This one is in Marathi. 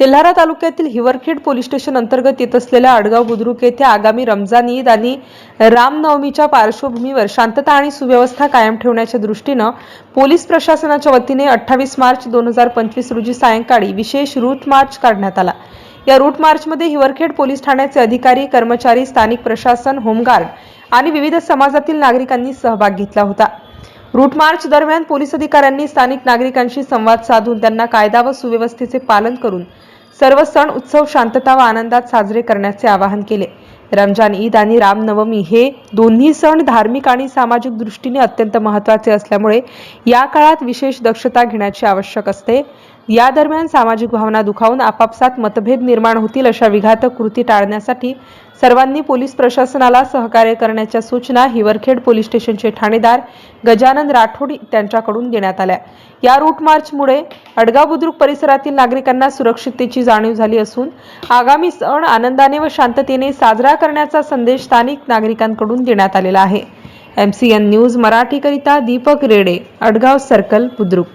तेल्हारा तालुक्यातील हिवरखेड पोलीस स्टेशन अंतर्गत येत असलेल्या आडगाव बुद्रुक येथे आगामी रमजान ईद आणि रामनवमीच्या पार्श्वभूमीवर शांतता आणि सुव्यवस्था कायम ठेवण्याच्या दृष्टीनं पोलीस प्रशासनाच्या वतीने अठ्ठावीस मार्च दोन हजार पंचवीस रोजी सायंकाळी विशेष रूट मार्च काढण्यात आला. या रूट मार्चमध्ये हिवरखेड पोलीस ठाण्याचे अधिकारी कर्मचारी स्थानिक प्रशासन होमगार्ड आणि विविध समाजातील नागरिकांनी सहभाग घेतला होता. रूट मार्च दरम्यान पोलीस अधिकाऱ्यांनी स्थानिक नागरिकांशी संवाद साधून त्यांना कायदा व सुव्यवस्थेचे पालन करून सर्व सण उत्सव शांतता व आनंदात साजरे करण्याचे आवाहन केले. रमजान ईद आणि रामनवमी हे दोन्ही सण धार्मिक आणि सामाजिक दृष्टीने अत्यंत महत्त्वाचे असल्यामुळे या काळात विशेष दक्षता घेण्याची आवश्यक असते. या दरम्यान सामाजिक भावना दुखावून आपापसात मतभेद निर्माण होतील अशा विघातक कृती टाळण्यासाठी सर्वांनी पोलीस प्रशासनाला सहकार्य करण्याच्या सूचना हिवरखेड पोलीस स्टेशनचे ठाणेदार गजानन राठोड त्यांच्याकडून देण्यात आल्या. या रूट मार्चमुळे अडगाव बुद्रुक परिसरातील नागरिकांना सुरक्षिततेची जाणीव झाली असून आगामी सण आनंदाने व शांततेने साजरा करण्याचा संदेश स्थानिक नागरिकांकडून देण्यात आलेला आहे. एम सी एन न्यूज मराठीकरिता दीपक रेडे अडगाव सर्कल बुद्रुक.